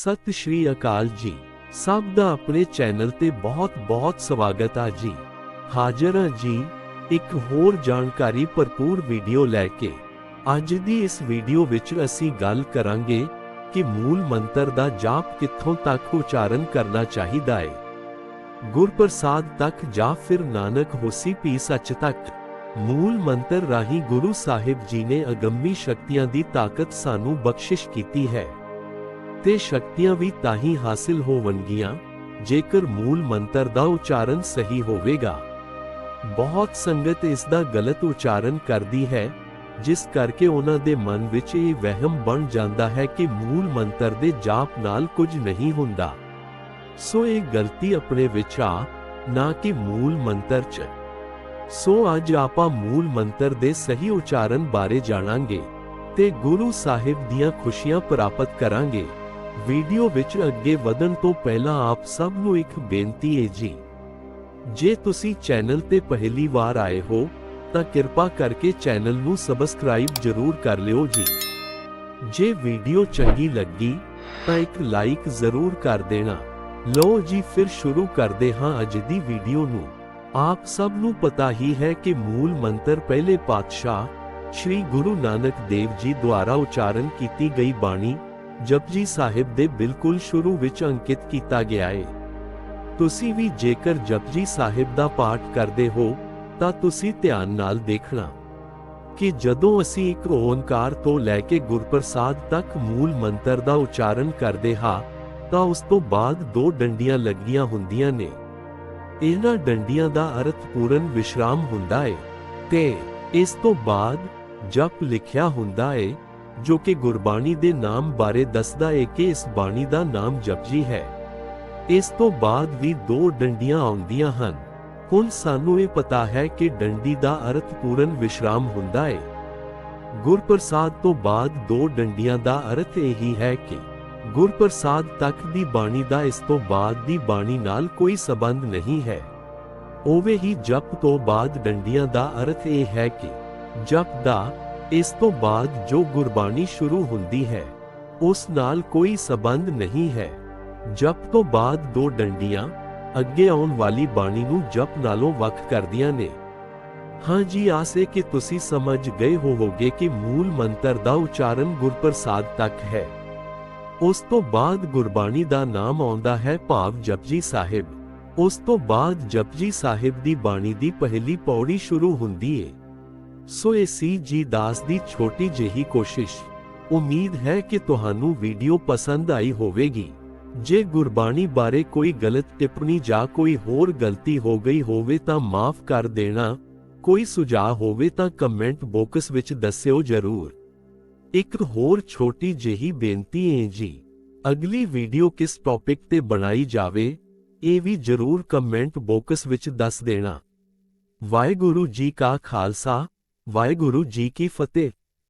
ਸਤਿ ਸ਼੍ਰੀ ਅਕਾਲ ਜੀ। ਸਭ ਦਾ ਆਪਣੇ ਚੈਨਲ ਤੇ ਬਹੁਤ-ਬਹੁਤ ਸਵਾਗਤ ਆ ਜੀ। ਹਾਜ਼ਰ ਹਾਂ ਜੀ, ਇੱਕ ਹੋਰ ਜਾਣਕਾਰੀ ਭਰਪੂਰ ਵੀਡੀਓ ਲੈ ਕੇ। ਅੱਜ ਦੀ ਇਸ ਵੀਡੀਓ ਵਿੱਚ ਅਸੀਂ ਗੱਲ ਕਰਾਂਗੇ ਕਿ ਮੂਲ ਮੰਤਰ ਦਾ ਜਾਪ ਕਿੱਥੋਂ ਤੱਕ ਉਚਾਰਨ ਕਰਨਾ ਚਾਹੀਦਾ ਹੈ ਗੁਰਪ੍ਰਸਾਦ ਤੱਕ ਜਾਂ ਫਿਰ ਨਾਨਕ ਹੋਸੀ ਪੀ ਸੱਚ ਤੱਕ। ਮੂਲ ਮੰਤਰ ਰਾਹੀਂ ਗੁਰੂ ਸਾਹਿਬ ਜੀ ਨੇ ਅਗੰਮੀ ਸ਼ਕਤੀਆਂ ਦੀ ਤਾਕਤ ਸਾਨੂੰ ਬਖਸ਼ਿਸ਼ ਕੀਤੀ ਹੈ। ਤੇ ਸ਼ਕਤੀਆਂ ਵੀ ਤਾਂ ਹੀ ਹਾਸਿਲ ਹੋਵਣਗੀਆਂ, ਜੇਕਰ ਮੂਲ ਮੰਤਰ ਦਾ ਉਚਾਰਨ ਸਹੀ ਹੋਵੇਗਾ। ਬਹੁਤ ਸੰਗਤ ਇਸ ਦਾ ਗਲਤ ਉਚਾਰਨ ਕਰਦੀ ਹੈ, ਜਿਸ ਕਰਕੇ ਉਹਨਾਂ ਦੇ ਮਨ ਵਿੱਚ ਇਹ ਵਹਿਮ ਬਣ ਜਾਂਦਾ ਹੈ ਕਿ ਮੂਲ ਮੰਤਰ ਦੇ ਜਾਪ ਨਾਲ ਕੁਝ ਨਹੀਂ ਹੁੰਦਾ। ਸੋ ਇਹ ਗਲਤੀ ਆਪਣੇ ਵਿੱਚ ਆ, ਨਾ ਕਿ ਮੂਲ ਮੰਤਰ 'ਚ। ਸੋ ਅੱਜ ਆਪਾਂ ਮੂਲ ਮੰਤਰ ਦੇ ਸਹੀ ਉਚਾਰਨ ਬਾਰੇ ਜਾਣਾਂਗੇ ਤੇ ਗੁਰੂ ਸਾਹਿਬ ਦੀਆਂ ਖੁਸ਼ੀਆਂ ਪ੍ਰਾਪਤ ਕਰਾਂਗੇ। ਵੀਡੀਓ ਵਿੱਚ ਅੱਗੇ ਵਧਣ ਤੋਂ ਪਹਿਲਾਂ ਆਪ ਸਭ ਨੂੰ ਇੱਕ ਬੇਨਤੀ ਹੈ ਜੀ। ਜੇ ਤੁਸੀਂ ਚੈਨਲ ਤੇ ਪਹਿਲੀ ਵਾਰ ਆਏ ਹੋ, ਤਾਂ ਕਿਰਪਾ ਕਰਕੇ ਚੈਨਲ ਨੂੰ ਸਬਸਕ੍ਰਾਈਬ ਜ਼ਰੂਰ ਕਰ ਲਿਓ ਜੀ। ਜੇ ਵੀਡੀਓ ਚੰਗੀ ਲੱਗੀ, ਤਾਂ ਇੱਕ ਲਾਈਕ ਜ਼ਰੂਰ ਕਰ ਦੇਣਾ। ਲਓ ਜੀ, ਫਿਰ ਸ਼ੁਰੂ ਕਰਦੇ ਹਾਂ ਅੱਜ ਦੀ ਵੀਡੀਓ ਨੂੰ। ਆਪ ਸਭ ਨੂੰ ਪਤਾ ਹੀ ਹੈ ਕਿ ਮੂਲ ਮੰਤਰ ਪਹਿਲੇ ਪਾਤਸ਼ਾਹ, ਸ੍ਰੀ ਗੁਰੂ ਨਾਨਕ ਦੇਵ ਜੀ ਦੁਆਰਾ ਉਚਾਰਨ ਕੀਤੀ ਗਈ ਬਾਣੀ ਜਪਜੀ ਸਾਹਿਬ ਦੇ ਬਿਲਕੁਲ ਸ਼ੁਰੂ ਵਿੱਚ ਅੰਕਿਤ ਕੀਤਾ ਗਿਆ ਹੈ ਤੁਸੀਂ ਵੀ ਜੇਕਰ ਜਪਜੀ ਸਾਹਿਬ ਦਾ ਪਾਠ ਕਰਦੇ ਹੋ, ਤਾਂ ਤੁਸੀਂ ਧਿਆਨ ਨਾਲ ਦੇਖਣਾ ਕਿ ਜਦੋਂ ਅਸੀਂ ਇੱਕ ਓੰਕਾਰ ਤੋਂ ਲੈ ਕੇ ਗੁਰਪ੍ਰਸਾਦ ਤੱਕ ਮੂਲ ਮੰਤਰ ਦਾ ਉਚਾਰਨ ਕਰਦੇ ਹਾਂ, ਤਾਂ ਉਸ ਤੋਂ ਬਾਅਦ ਦੋ ਡੰਡੀਆਂ ਲੱਗੀਆਂ ਹੁੰਦੀਆਂ ਨੇ। ਇਹਨਾਂ ਡੰਡੀਆਂ ਦਾ ਅਰਥ ਪੂਰਨ ਵਿਸ਼ਰਾਮ ਹੁੰਦਾ ਹੈ ਤੇ ਇਸ ਤੋਂ ਬਾਅਦ ਜਪ ਲਿਖਿਆ ਹੁੰਦਾ ਹੈ ਜੋ ਕਿ ਗੁਰਬਾਣੀ ਦੇ ਨਾਮ ਬਾਰੇ ਦੱਸਦਾ ਹੈ ਕਿ ਇਸ ਬਾਣੀ ਦਾ ਨਾਮ ਜਪਜੀ ਹੈ। ਇਸ ਤੋਂ ਬਾਅਦ ਵੀ ਦੋ ਡੰਡੀਆਂ ਆਉਂਦੀਆਂ ਹਨ। ਹੁਣ ਸਾਨੂੰ ਇਹ ਪਤਾ ਹੈ ਕਿ ਡੰਡੀ ਦਾ ਅਰਥ ਪੂਰਨ ਵਿਸ਼ਰਾਮ ਹੁੰਦਾ ਹੈ ਗੁਰਪ੍ਰਸਾਦ ਤੋਂ ਬਾਅਦ ਦੋ ਡੰਡੀਆਂ ਦਾ ਅਰਥ ਇਹੀ ਹੈ ਕਿ ਗੁਰਪ੍ਰਸਾਦ ਤੱਕ ਦੀ ਬਾਣੀ ਦਾ ਇਸ ਤੋਂ ਬਾਅਦ ਦੀ ਬਾਣੀ ਨਾਲ ਕੋਈ ਸਬੰਧ ਨਹੀਂ ਹੈ। ਉਵੇਂ ਹੀ ਜਪ ਤੋਂ ਬਾਅਦ ਡੰਡੀਆਂ ਦਾ ਅਰਥ ਇਹ ਹੈ ਕਿ ਜਪ ਦਾ ਇਸ ਤੋਂ ਬਾਅਦ ਜੋ ਗੁਰਬਾਣੀ ਸ਼ੁਰੂ ਹੁੰਦੀ ਹੈ, ਉਸ ਨਾਲ ਕੋਈ ਸਬੰਧ ਨਹੀਂ ਹੈ। ਜਪ ਤੋਂ ਬਾਅਦ ਦੋ ਡੰਡੀਆਂ ਅੱਗੇ ਆਉਣ ਵਾਲੀ ਬਾਣੀ ਨੂੰ ਜਪ ਨਾਲੋਂ ਵੱਖ ਕਰਦੀਆਂ ਨੇ। ਹਾਂ ਜੀ, ਆਸੇ ਕਿ ਤੁਸੀਂ ਸਮਝ ਗਏ ਹੋਵੋਗੇ ਕਿ ਮੂਲ ਮੰਤਰ ਦਾ ਉਚਾਰਨ ਗੁਰਪ੍ਰਸਾਦ ਤੱਕ ਹੈ। ਉਸ ਤੋਂ ਬਾਅਦ ਗੁਰਬਾਣੀ ਦਾ ਨਾਮ ਆਉਂਦਾ ਹੈ ਭਾਵ ਜਪਜੀ ਸਾਹਿਬ। ਉਸ ਤੋਂ ਬਾਅਦ ਜਪਜੀ ਸਾਹਿਬ ਦੀ ਬਾਣੀ ਦੀ ਪਹਿਲੀ ਪੌੜੀ ਸ਼ੁਰੂ ਹੁੰਦੀ ਏ। ਸੋ ਇਹ ਸੀ ਜੀ ਦਾਸ ਦੀ ਛੋਟੀ ਜਿਹੀ ਕੋਸ਼ਿਸ਼। ਉਮੀਦ ਹੈ ਕਿ ਤੁਹਾਨੂੰ ਵੀਡੀਓ ਪਸੰਦ ਆਈ ਹੋਵੇਗੀ। ਜੇ ਗੁਰਬਾਣੀ ਬਾਰੇ ਕੋਈ ਗਲਤ ਟਿੱਪਣੀ ਜਾਂ ਕੋਈ ਹੋਰ ਗਲਤੀ ਹੋ ਗਈ ਹੋਵੇ ਤਾਂ ਮਾਫ ਕਰ ਦੇਣਾ। ਕੋਈ ਸੁਝਾਅ ਹੋਵੇ ਤਾਂ ਕਮੈਂਟ ਬਾਕਸ ਵਿੱਚ ਦੱਸਿਓ ਜ਼ਰੂਰ। ਇੱਕ ਹੋਰ ਛੋਟੀ ਜਿਹੀ ਬੇਨਤੀ ਹੈ ਜੀ, ਅਗਲੀ ਵੀਡੀਓ ਕਿਸ ਟੌਪਿਕ ਤੇ ਬਣਾਈ ਜਾਵੇ, ਇਹ ਵੀ ਜ਼ਰੂਰ ਕਮੈਂਟ ਬਾਕਸ ਵਿੱਚ ਦੱਸ ਦੇਣਾ। ਵਾਹਿਗੁਰੂ ਜੀ ਕਾ ਖਾਲਸਾ ਵਾਹਿਗੁਰੂ ਜੀ ਕੀ ਫਤਿਹ।